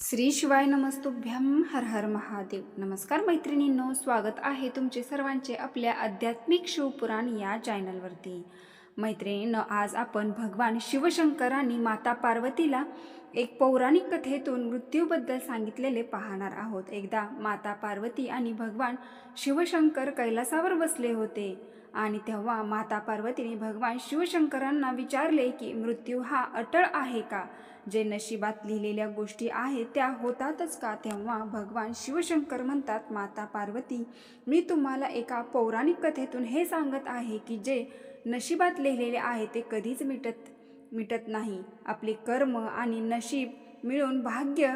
श्री शिवाय नमस्तुभ्यम हर हर महादेव. नमस्कार मैत्रिणींनो स्वागत आहे तुमचे सर्वांचे आपल्या आध्यात्मिक शिवपुराण या चॅनलवरती मैत्रिणीनं आज आपण भगवान शिवशंकरांनी माता पार्वतीला एक पौराणिक कथेतून मृत्यूबद्दल सांगितलेले पाहणार आहोत. एकदा माता पार्वती आणि भगवान शिवशंकर कैलासावर बसले होते आणि तेव्हा माता पार्वतीने भगवान शिवशंकरांना विचारले की मृत्यू हा अटळ आहे का? जे नशिबात लिहिलेल्या गोष्टी आहेत त्या होतातच का? तेव्हा भगवान शिवशंकर म्हणतात माता पार्वती मी तुम्हाला एका पौराणिक कथेतून हे सांगत आहे की जे नशिबात लिहिलेले आहे ते कधीच मिटत मिटत नाही. आपले कर्म आणि नशीब मिळून भाग्य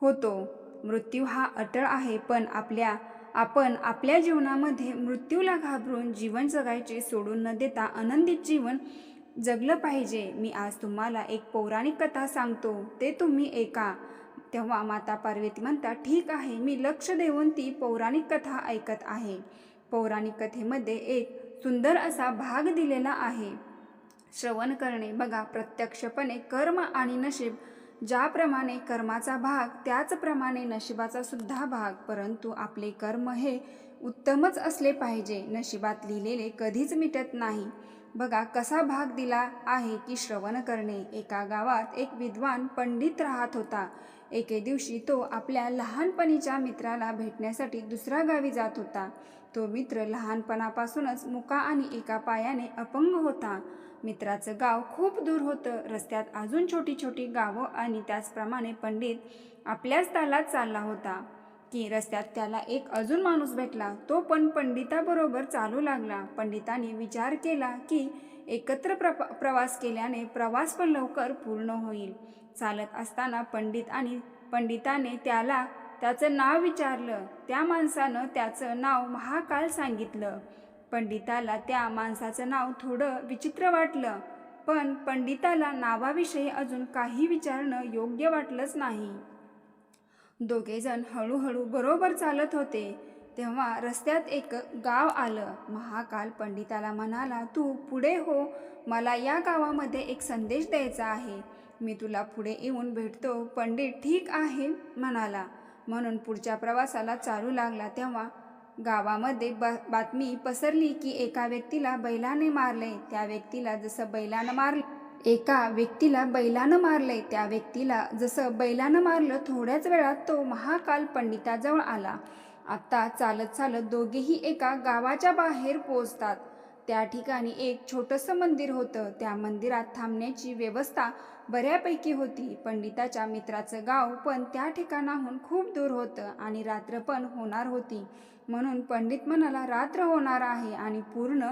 होतो. मृत्यू हा अटळ आहे पण आपल्या आपण आपल्या जीवनामध्ये मृत्यूला घाबरून जीवन जगायचे सोडून न देता आनंदित जीवन जगलं पाहिजे. मी आज तुम्हाला एक पौराणिक कथा सांगतो. ते तुम्ही ऐका. तेव्हा माता पार्वती म्हणतात ठीक आहे मी लक्ष देऊन ती पौराणिक कथा ऐकत आहे. पौराणिक कथेमध्ये एक सुंदर असा भाग दिलेला आहे. श्रवण करणे बघा प्रत्यक्षपणे कर्म आणि नशीब ज्याप्रमाणे कर्माचा भाग त्याचप्रमाणे नशिबाचा सुद्धा भाग परंतु आपले कर्म हे उत्तमच असले पाहिजे. नशिबात लिहिलेले कधीच मिटत नाही. बघा कसा भाग दिला आहे की श्रवण करणे. एका गावात एक विद्वान पंडित राहत होता. एके दिवशी तो आपल्या लहानपणीच्या मित्राला भेटण्यासाठी दुसऱ्या गावी जात होता. तो मित्र लहानपणापासूनच मुका आणि एका पायाने अपंग होता. मित्राचं गाव खूप दूर होतं. रस्त्यात अजून छोटी छोटी गावं आणि त्याचप्रमाणे पंडित आपल्याच तालात चालला होता. की रस्त्यात त्याला एक अजून माणूस भेटला तो पण पंडिताबरोबर चालू लागला. पंडिताने विचार केला की एकत्र प्र प्रवास केल्याने प्रवास पण लवकर पूर्ण होईल. चालत असताना पंडित आणि पंडिताने त्याला त्याचं नाव विचारलं. त्या माणसानं त्याचं नाव महाकाल सांगितलं. पंडिताला त्या माणसाचं नाव थोडं विचित्र वाटलं. पण पंडिताला नावाविषयी अजून काही विचारणं योग्य वाटलंच नाही. दोघेजण हळूहळू बरोबर चालत होते. तेव्हा रस्त्यात एक गाव आलं. महाकाल पंडिताला म्हणाला तू पुढे हो. मला या गावामध्ये एक संदेश द्यायचा आहे. मी तुला पुढे येऊन भेटतो. पंडित ठीक आहे म्हणाला. म्हणून पुढच्या प्रवासाला चालू लागला तेव्हा गावामध्ये ब बातमी पसरली की एका व्यक्तीला बैलाने मारले. त्या व्यक्तीला जसं बैलानं मारलं एका व्यक्तीला बैलानं मारले. त्या व्यक्तीला जसं बैलानं मारलं थोड्याच वेळात तो महाकाल पंडिताजवळ आला. आत्ता चालत चालत दोघेही एका गावाच्या बाहेर पोचतात त्या ठिकाणी एक छोटंसं मंदिर होतं. त्या मंदिरात थांबण्याची व्यवस्था बऱ्यापैकी होती. पंडिताच्या मित्राचं गाव पण त्या ठिकाणाहून खूप दूर होतं आणि रात्र पण होणार होती. म्हणून पंडित म्हणाला रात्र होणार आहे आणि पूर्ण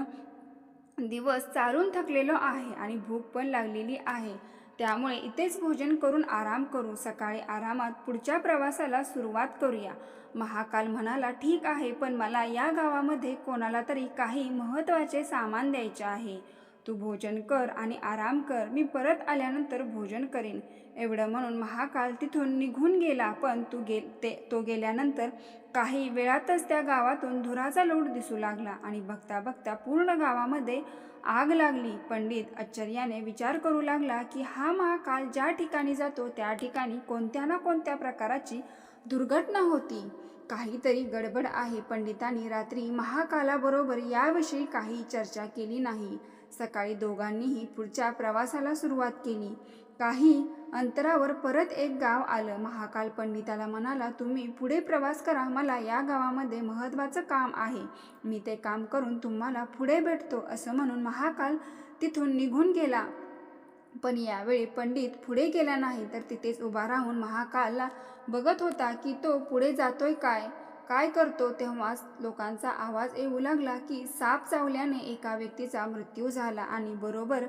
दिवस चालून थकलेलो आहे आणि भूक पण लागलेली आहे. त्यामुळे इथेच भोजन करून आराम करू. सकाळी आरामात पुढच्या प्रवासाला सुरुवात करूया. महाकाल म्हणाला ठीक आहे पण मला या गावामध्ये कोणाला तरी काही महत्त्वाचे सामान द्यायचे आहे. तू भोजन कर आणि आराम कर. मी परत आल्यानंतर भोजन करेन. एवढं म्हणून महाकाल तिथून निघून गेला. पण तू गे ते तो गेल्यानंतर काही वेळातच त्या गावातून धुराचा लोट दिसू लागला आणि बघता बघता पूर्ण गावामध्ये आग लागली. पंडित आश्चर्याने विचार करू लागला की हा महाकाल ज्या ठिकाणी जातो त्या ठिकाणी कोणत्या ना कोणत्या प्रकाराची दुर्घटना होती? काहीतरी गडबड आहे. पंडितांनी रात्री महाकालाबरोबर याविषयी काही चर्चा केली नाही. सकाळी दोघांनीही पुढच्या प्रवासाला सुरुवात केली. काही अंतरावर परत एक गाव आलं. महाकाल पंडिताला म्हणाला तुम्ही पुढे प्रवास करा. मला या गावामध्ये महत्त्वाचं काम आहे. मी ते काम करून तुम्हाला पुढे भेटतो असं म्हणून महाकाल तिथून निघून गेला. पण यावेळी पंडित पुढे गेला नाही तर तिथेच उभा राहून महाकालला बघत होता की तो पुढे जातोय काय? काय करतो तेव्हाच लोकांचा आवाज येऊ लागला की साप चावल्याने एका व्यक्तीचा मृत्यू झाला आणि बरोबर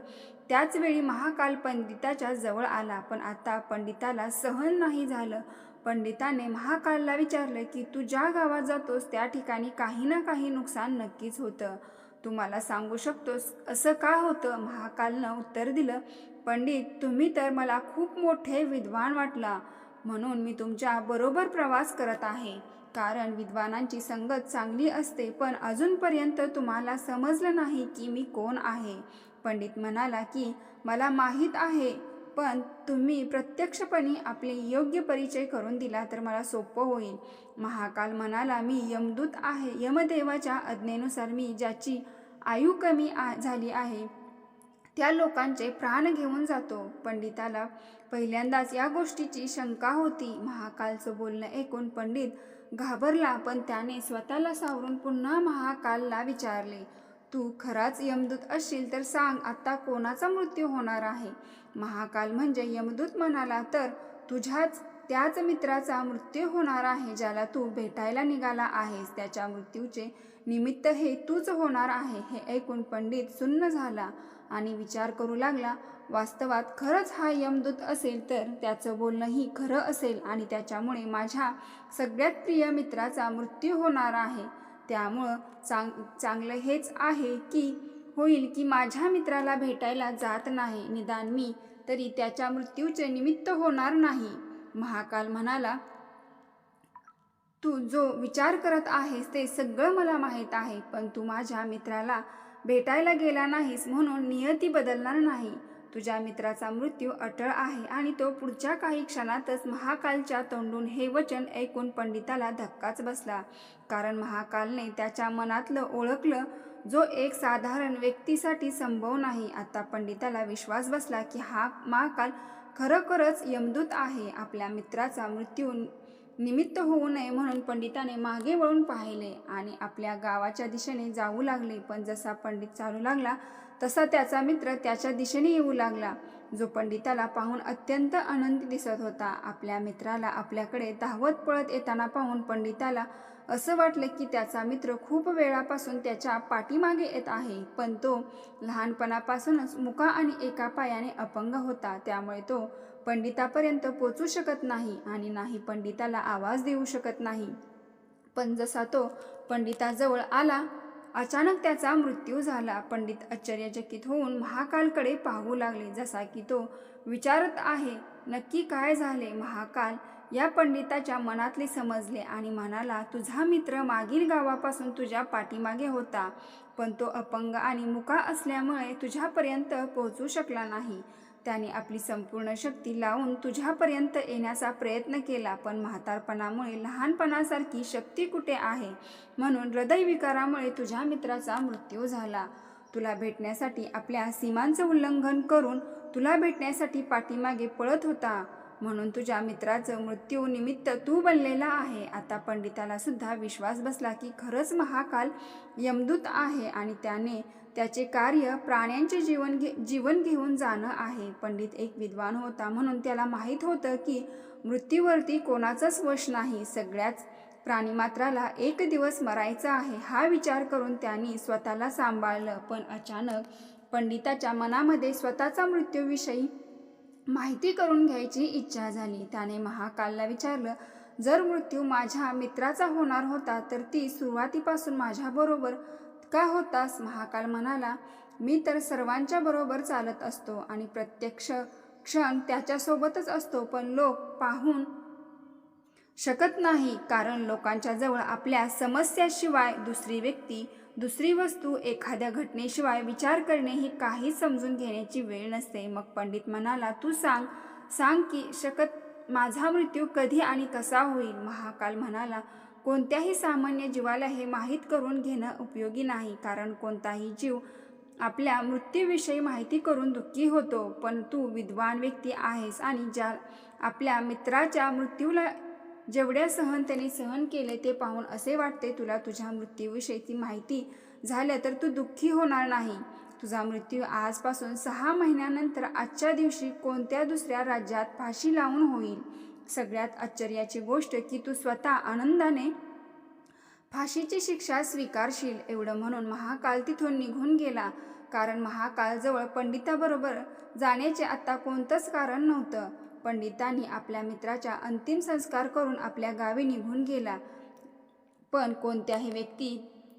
त्याच वेळी महाकाल पंडिताच्या जवळ आला. पण आता पंडिताला सहन नाही झालं. पंडिताने महाकालला विचारलं की तू ज्या गावात जातोस त्या ठिकाणी काही ना काही नुकसान नक्कीच होतं. तू मला सांगू शकतोस असं का होतं? महाकालनं उत्तर दिलं पंडित तुम्ही तर मला खूप मोठे विद्वान वाटला. म्हणून मी तुमच्या बरोबर प्रवास करत आहे. कारण विद्वानांची संगत चांगली असते पण अजूनपर्यंत तुम्हाला समजलं नाही की मी कोण आहे. पंडित म्हणाला की मला माहीत आहे पण तुम्ही प्रत्यक्षपणे आपले योग्य परिचय करून दिला तर मला सोपं होईल. महाकाल म्हणाला मी यमदूत आहे. यमदेवाच्या आज्ञेनुसार मी ज्याची आयु कमी आ झाली आहे त्या लोकांचे प्राण घेऊन जातो. पंडिताला पहिल्यांदाच या गोष्टीची शंका होती. महाकालचं बोलणं ऐकून पंडित घाबरला पण त्याने स्वतःला सावरून पुन्हा महाकालला विचारले तू खराच यमदूत असशील तर सांग आत्ता कोणाचा मृत्यू होणार आहे? महाकाल म्हणजे यमदूत म्हणाला तर तुझ्याच त्याच मित्राचा मृत्यू होणार आहे ज्याला तू भेटायला निघाला आहेस. त्याच्या मृत्यूचे निमित्त हे तूच होणार आहे हे ऐकून पंडित सुन्न झाला. आणि विचार करू लागला वास्तवात खरंच हा यमदूत असेल तर त्याचं बोलणंही खरं असेल आणि त्याच्यामुळे माझ्या सगळ्यात प्रिय मित्राचा मृत्यू होणार आहे. त्यामुळं चांग चांगलं हेच आहे की होईल की माझ्या मित्राला भेटायला जात नाही निदान मी तरी त्याच्या मृत्यूचे निमित्त होणार नाही. महाकाल म्हणाला तू जो विचार करत आहेस ते सगळं मला माहीत आहे पण तू माझ्या मित्राला भेटायला गेला नाहीस म्हणून नियती बदलणार नाही. तुझ्या मित्राचा मृत्यू अटळ आहे आणि तो पुढच्या काही क्षणातच महाकालच्या तोंडून हे वचन ऐकून पंडिताला धक्काच बसला. कारण महाकालने त्याच्या मनातलं ओळखलं जो एक साधारण व्यक्तीसाठी संभव नाही. आता पंडिताला विश्वास बसला की हा महाकाल खरोखरच यमदूत आहे. आपल्या मित्राचा मृत्यू निमित्त होऊ नये म्हणून पंडिताने मागे वळून पाहिले आणि आपल्या गावाच्या दिशेने जाऊ लागले. पण जसा पंडित चालू लागला तसा त्याचा मित्र त्याच्या दिशेने येऊ लागला. जो पंडिताला पाहून अत्यंत आनंदी दिसत होता. आपल्या मित्राला आपल्याकडे धावत पळत येताना पाहून पंडिताला असं वाटलं की त्याचा मित्र खूप वेळापासून त्याच्या पाठीमागे येत आहे. पण तो लहानपणापासूनच मुका आणि एका पायाने अपंग होता. त्यामुळे तो पंडितापर्यंत पोचू शकत नाही आणि नाही पंडिताला आवाज देऊ शकत नाही. पण जसा तो पंडिताजवळ आला अचानक त्याचा मृत्यू झाला. पंडित आश्चर्यचकित होऊन महाकालकडे पाहू लागले. जसा की तो विचारत आहे नक्की काय झाले? महाकाल या पंडिताच्या मनातले समजले आणि म्हणाला तुझा मित्र मागील गावापासून तुझ्या पाठीमागे होता पण तो अपंग आणि मुका असल्यामुळे तुझ्यापर्यंत पोहोचू शकला नाही. त्याने आपली संपूर्ण शक्ती लावून तुझ्यापर्यंत येण्याचा प्रयत्न केला पण म्हातारपणामुळे लहानपणासारखी शक्ती कुठे आहे? म्हणून हृदयविकारामुळे तुझ्या मित्राचा मृत्यू झाला. तुला भेटण्यासाठी आपल्या सीमांचं उल्लंघन करून तुला भेटण्यासाठी पाठीमागे पळत होता. म्हणून तुझ्या मित्राचं मृत्यू निमित्त तू बनलेला आहे. आता पंडिताला सुद्धा विश्वास बसला की खरंच महाकाल यमदूत आहे आणि त्याने त्याचे कार्य प्राण्यांचे जीवन घे जीवन घेऊन जाणं आहे. पंडित एक विद्वान होता म्हणून त्याला माहीत होतं की मृत्यूवरती कोणाचाच वश नाही. सगळ्याच प्राणीमात्राला एक दिवस मरायचा आहे हा विचार करून त्यांनी स्वतःला सांभाळलं. पण अचानक पंडिताच्या मनामध्ये स्वतःचा मृत्यूविषयी माहिती करून घ्यायची इच्छा झाली. त्याने महाकालला विचारलं जर मृत्यू माझ्या मित्राचा होणार होता तर ती सुरुवातीपासून माझ्याबरोबर का होतास? महाकाल म्हणाला मी तर सर्वांच्या बरोबर चालत असतो आणि प्रत्यक्ष क्षण त्याच्यासोबतच असतो पण लोक पाहून शकत नाही कारण लोकांच्या जवळ आपल्या समस्याशिवाय दुसरी व्यक्ती दुसरी वस्तू एखाद्या घटनेशिवाय विचार करणे ही काहीच समजून घेण्याची वेळ नसते. मग पंडित म्हणाला तू सांग सांग की शकत माझा मृत्यू कधी आणि कसा होईल? महाकाल म्हणाला कोणत्याही सामान्य जीवाला हे माहीत करून घेणं उपयोगी नाही कारण कोणताही जीव आपल्या मृत्यूविषयी माहिती करून दुःखी होतो. पण तू विद्वान व्यक्ती आहेस आणि ज्या आपल्या मित्राच्या मृत्यूला जेवढ्या सहन त्याने सहन केले ते पाहून असे वाटते तुला तुझ्या मृत्यूविषयीची माहिती झाल्या तर तू दुःखी होणार नाही. तुझा मृत्यू आजपासून सहा महिन्यानंतर आजच्या दिवशी कोणत्या दुसऱ्या राज्यात फाशी लावून होईल? सगळ्यात आश्चर्याची गोष्ट की तू स्वतः आनंदाने फाशीची शिक्षा स्वीकारशील. एवढं म्हणून महाकाल तिथून निघून गेला. कारण महाकालजवळ पंडिताबरोबर जाण्याचे आता कोणतंच कारण नव्हतं. पंडितांनी आपल्या मित्राच्या अंतिम संस्कार करून आपल्या गावी निघून गेला. पण कोणत्याही व्यक्ती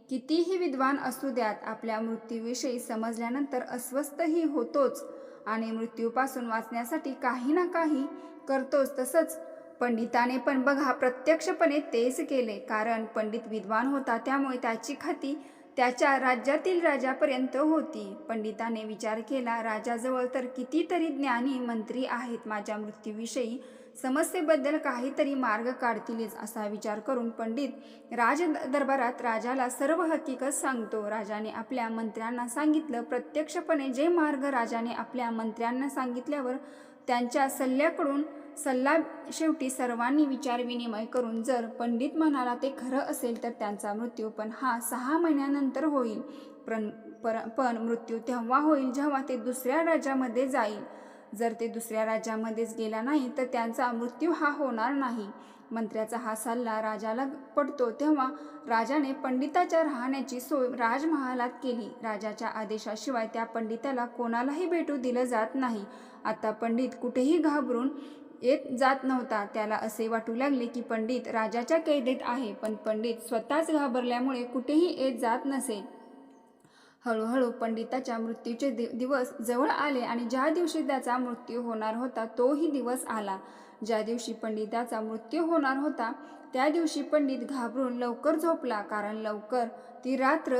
कितीही विद्वान असू द्यात आपल्या मृत्यूविषयी समजल्यानंतर अस्वस्थही होतोच आणि मृत्यूपासून वाचण्यासाठी काही ना काही करतोच तसंच पंडिताने पण बघा प्रत्यक्षपणे तेच केले. कारण पंडित विद्वान होता त्यामुळे त्याची खाती त्याच्या राज्यातील राजापर्यंत होती. पंडिताने विचार केला राजाजवळ तर कितीतरी ज्ञानी मंत्री आहेत. माझ्या मृत्यूविषयी समस्येबद्दल काहीतरी मार्ग काढतीलच असा विचार करून पंडित राज दरबारात राजाला सर्व हकीकत सांगतो. राजाने आपल्या मंत्र्यांना सांगितलं प्रत्यक्षपणे जे मार्ग राजाने आपल्या मंत्र्यांना सांगितल्यावर त्यांच्या सल्ल्याकडून सल्ला शेवटी सर्वांनी विचारविनिमय करून जर पंडित म्हणाला ते खरं असेल तर त्यांचा मृत्यू पण हा सहा महिन्यानंतर होईल. पण पर पण मृत्यू तेव्हा होईल जेव्हा ते दुसऱ्या राज्यामध्ये जाईल. जर ते दुसऱ्या राज्यामध्येच गेला नाही तर त्यांचा मृत्यू हा होणार नाही. मंत्र्याचा हा सल्ला राजाला पडतो तेव्हा राजाने पंडिताच्या राहण्याची सोय राजमहालात केली. राजाच्या आदेशाशिवाय त्या पंडिताला कोणालाही भेटू दिलं जात नाही. आता पंडित कुठेही घाबरून येत जात नव्हता. त्याला असे वाटू लागले की पंडित राजाच्या कैदेत आहे पण पंडित स्वतःच घाबरल्यामुळे कुठेही येत जात नसे. हळूहळू पंडिताच्या मृत्यूचे दि दिवस जवळ आले आणि ज्या दिवशी त्याचा मृत्यू होणार होता तोही दिवस आला. ज्या दिवशी पंडिताचा मृत्यू होणार होता त्या दिवशी पंडित घाबरून लवकर झोपला कारण लवकर ती रात्र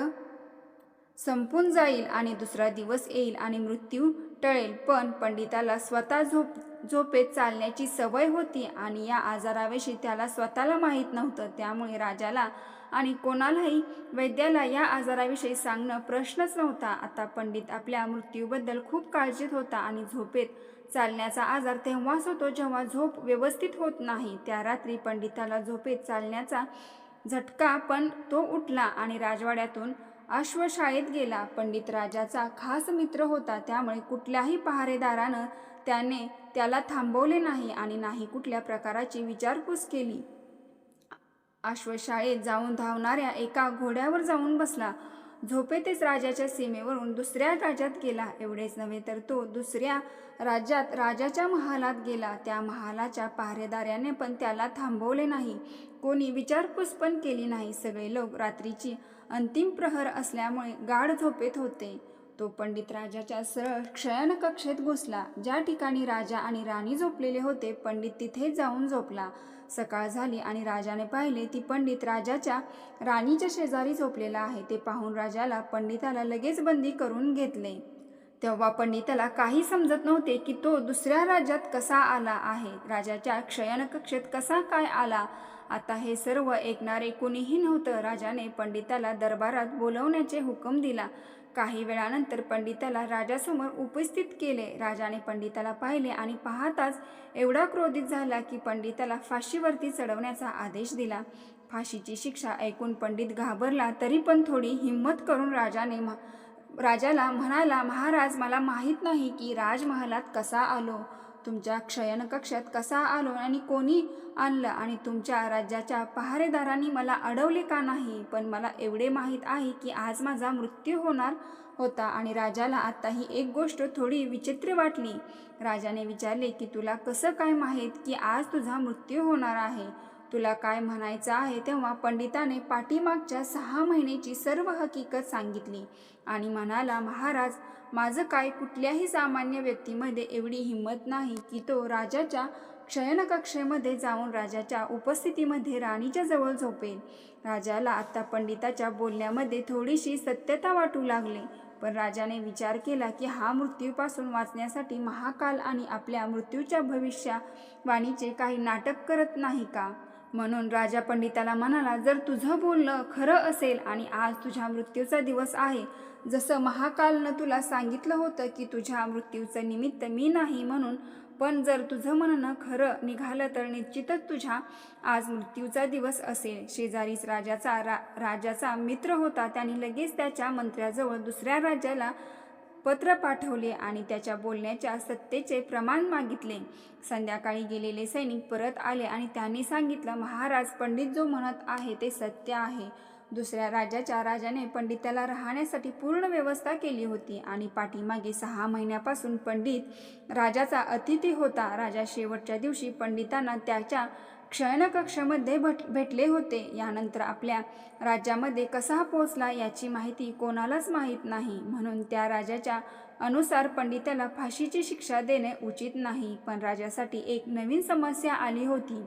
संपून जाईल आणि दुसरा दिवस येईल आणि मृत्यू टळेल. पण पंडिताला स्वतः झोप झोपेत चालण्याची सवय होती आणि या आजाराविषयी त्याला स्वतःला माहीत नव्हतं. त्यामुळे राजाला आणि कोणालाही वैद्याला या आजाराविषयी सांगणं प्रश्नच नव्हता. आता पंडित आपल्या मृत्यूबद्दल खूप काळजीत होता आणि झोपेत चालण्याचा आजार तेव्हाच होतो जेव्हा झोप व्यवस्थित होत नाही. त्या रात्री पंडिताला झोपेत चालण्याचा झटका पण तो उठला आणि राजवाड्यातून अश्वशाळेत गेला. पंडित राजाचा खास मित्र होता. त्यामुळे कुठल्याही पहारेदारानं त्याने त्याला थांबवले नाही आणि नाही कुठल्या प्रकाराची विचारपूस केली. अश्वशाळेत जाऊन धावणाऱ्या एका घोड्यावर जाऊन बसला. झोपेतच राजाच्या सीमेवरून दुसऱ्या राज्यात गेला. एवढेच नव्हे तर तो दुसऱ्या राज्यात राजाच्या महालात गेला. त्या महालाच्या पहारेदाऱ्याने पण त्याला थांबवले नाही. कोणी विचारपूस पण केली नाही. सगळे लोक रात्रीची अंतिम प्रहर असल्यामुळे गाढ झोपेत होते. तो पंडित राजाच्या सरळ शयनकक्षेत घुसला. ज्या ठिकाणी राजा आणि राणी झोपलेले होते पंडित तिथे जाऊन झोपला. सकाळ झाली आणि राजाने पाहिले ती पंडित राजाच्या राणीच्या शेजारी झोपलेला आहे. ते पाहून राजाला पंडिताला लगेच बंदी करून घेतले. तेव्हा पंडिताला काही समजत नव्हते की तो दुसऱ्या राज्यात कसा आला आहे. राजाच्या क्षयनकक्षेत कसा काय आला? आता हे सर्व ऐकणारे कुणीही नव्हतं. राजाने पंडिताला दरबारात बोलवण्याचे हुकम दिला. काही वेळानंतर पंडिताला राजासमोर उपस्थित केले. राजाने पंडिताला पाहिले आणि पाहताच एवढा क्रोधित झाला की पंडिताला फाशीवरती चढवण्याचा आदेश दिला. फाशीची शिक्षा ऐकून पंडित घाबरला तरी पण थोडी हिंमत करून राजाने राजाला म्हणाला महाराज मला माहीत नाही की राजमहालात कसा आलो. तुमच्या क्षयनकक्षात कसा आलो आणि कोणी आणलं आणि तुमच्या राज्याच्या पहारेदारांनी मला अडवले का नाही? पण मला एवढे माहीत आहे की आज माझा मृत्यू होणार होता आणि राजाला आता ही एक गोष्ट थोडी विचित्र वाटली. राजाने विचारले की तुला कसं काय माहीत की आज तुझा मृत्यू होणार आहे? तुला काय म्हणायचं आहे? तेव्हा पंडिताने पाठीमागच्या सहा महिन्याची सर्व हकीकत सांगितली आणि म्हणाला महाराज माझं काय कुठल्याही सामान्य व्यक्तीमध्ये एवढी हिंमत नाही की तो राजाच्या क्षयनकक्षेमध्ये जाऊन राजाच्या उपस्थितीमध्ये राणीच्या जवळ झोपेल. राजाला आता पंडिताच्या बोलण्यामध्ये थोडीशी सत्यता वाटू लागली पण राजाने विचार केला की हा मृत्यूपासून वाचण्यासाठी महाकाल आणि आपल्या मृत्यूच्या भविष्यवाणीचे काही नाटक करत नाही का? म्हणून राजा पंडिताला म्हणाला जर तुझं बोलणं खरं असेल आणि आज तुझ्या मृत्यूचा दिवस आहे जसं महाकालनं तुला सांगितलं होतं की तुझ्या मृत्यूचं निमित्त मी नाही म्हणून पण जर तुझं म्हणणं खरं निघालं तर निश्चितच तुझ्या आज मृत्यूचा दिवस असेल. शेजारीच राजाचा रा राजाचा मित्र होता त्याने लगेच त्याच्या मंत्र्याजवळ दुसऱ्या राज्याला पत्र पाठवले आणि त्याच्या बोलण्याच्या सत्तेचे प्रमाण मागितले. संध्याकाळी गेलेले सैनिक परत आले आणि त्यांनी सांगितलं महाराज पंडित जो म्हणत आहे ते सत्य आहे. दुसऱ्या राजाच्या राजाने पंडिताला राहण्यासाठी पूर्ण व्यवस्था केली होती आणि पाठीमागे सहा महिन्यापासून पंडित राजाचा अतिथी होता. राजा शेवटच्या दिवशी पंडितांना त्याच्या क्षयनकक्षामध्ये भट भेटले होते. यानंतर आपल्या राज्यामध्ये कसा पोचला याची माहिती कोणालाच माहीत नाही. म्हणून त्या राजाच्या अनुसार पंडिताला फाशीची शिक्षा देणे उचित नाही. पण राजासाठी एक नवीन समस्या आली होती.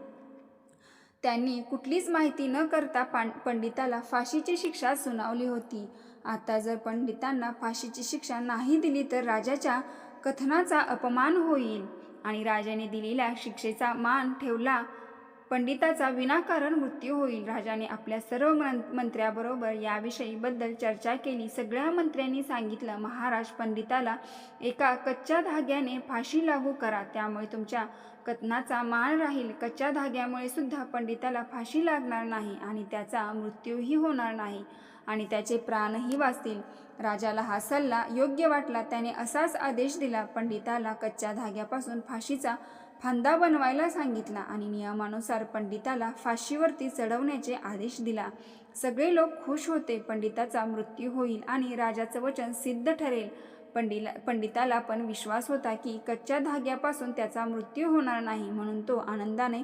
त्यांनी कुठलीच माहिती न करता पां पंडिताला फाशीची शिक्षा सुनावली होती. आता जर पंडितांना फाशीची शिक्षा नाही दिली तर राजाच्या कथनाचा अपमान होईल. आणि राजाने दिलेल्या शिक्षेचा मान ठेवला पंडिताचा विनाकारण मृत्यू होईल राजाने आपल्या सर्व मंत्र्याबरोबर याविषयी बद्दल चर्चा केली. सगळ्या मंत्र्यांनी सांगितलं महाराज पंडिताला एका कच्च्या धाग्याने फाशी लागू करा. त्यामुळे तुमच्या कथनाचा मान राहील. कच्च्या धाग्यामुळे सुद्धा पंडिताला फाशी लागणार नाही आणि त्याचा मृत्यूही होणार नाही. आणि त्याचे प्राणही वाचतील. राजाला हा सल्ला योग्य वाटला. त्याने असाच आदेश दिला. पंडिताला कच्च्या धाग्यापासून फाशीचा फांदा बनवायला सांगितला आणि नियमानुसार पंडिताला फाशीवरती चढवण्याचे आदेश दिला. सगळे लोक खुश होते. पंडिताचा मृत्यू होईल आणि राजाचं वचन सिद्ध ठरेल. पंडिला पंडिताला पण विश्वास होता की कच्च्या धाग्यापासून त्याचा मृत्यू होणार नाही म्हणून तो आनंदाने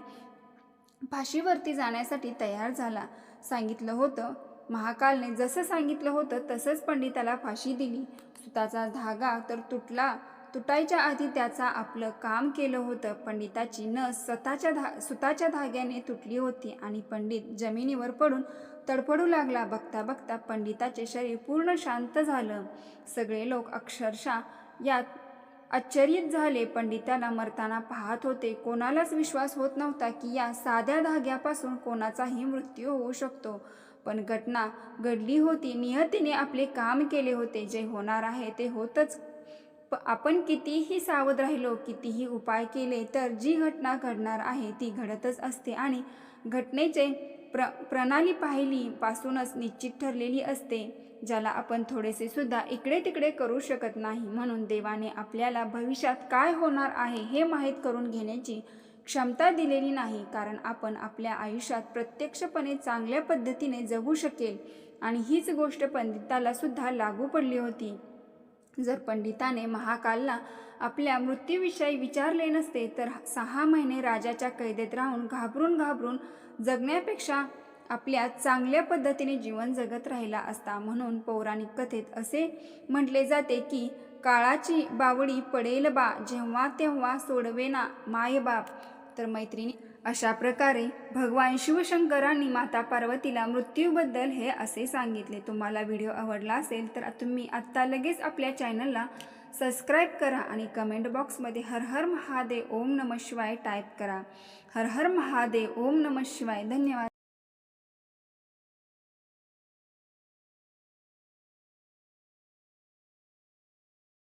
फाशीवरती जाण्यासाठी तयार झाला. सांगितलं होतं महाकालने जसं सांगितलं होतं तसंच पंडिताला फाशी दिली. सुताचा धागा तर तुटला. तुटायच्या आधी त्याचा आपलं काम केलं होतं. पंडिताची नस स्वतःच्या धा सुताच्या धाग्याने तुटली होती आणि पंडित जमिनीवर पडून तडफडू लागला. बघता बघता पंडिताचे शरीर पूर्ण शांत झालं. सगळे लोक अक्षरशः यात आश्चर्यित झाले. पंडिताला मरताना पाहत होते. कोणालाच विश्वास होत नव्हता की या साध्या धाग्यापासून कोणाचाही मृत्यू होऊ शकतो. पण घटना घडली होती. नियतीने आपले काम केले होते. जे होणार आहे ते होतच. प आपण कितीही सावध राहिलो कितीही उपाय केले तर जी घटना घडणार आहे ती घडतच असते. आणि घटनेचे प्र प्रणाली पाहिली पासूनच निश्चित ठरलेली असते ज्याला आपण थोडेसे सुद्धा इकडे तिकडे करू शकत नाही. म्हणून देवाने आपल्याला भविष्यात काय होणार आहे हे माहीत करून घेण्याची क्षमता दिलेली नाही कारण आपण आपल्या आयुष्यात प्रत्यक्षपणे चांगल्या पद्धतीने जगू शकेल आणि हीच गोष्ट पंडिताला सुद्धा लागू पडली होती. जर पंडिताने महाकालला आपल्या मृत्यूविषयी विचारले नसते तर सहा महिने राजाच्या कैदेत राहून घाबरून घाबरून जगण्यापेक्षा आपल्या चांगल्या पद्धतीने जीवन जगत राहिला असता म्हणून पौराणिक कथेत असे म्हटले जाते की काळाची बावडी पडेल बा जेव्हा तेव्हा सोडवेना मायबाप. तर मैत्रिणी अशा प्रकारे भगवान शिवशंकरांनी माता पार्वतीला मृत्यूबद्दल हे असे सांगितले. तुम्हाला व्हिडिओ आवडला असेल तर तुम्ही आत्ता लगेच आपल्या चॅनलला सबस्क्राईब करा आणि कमेंट बॉक्समध्ये हर हर महादेव ओम नम शिवाय टाईप करा. हर हर महादेव ओम नम शिवाय. धन्यवाद.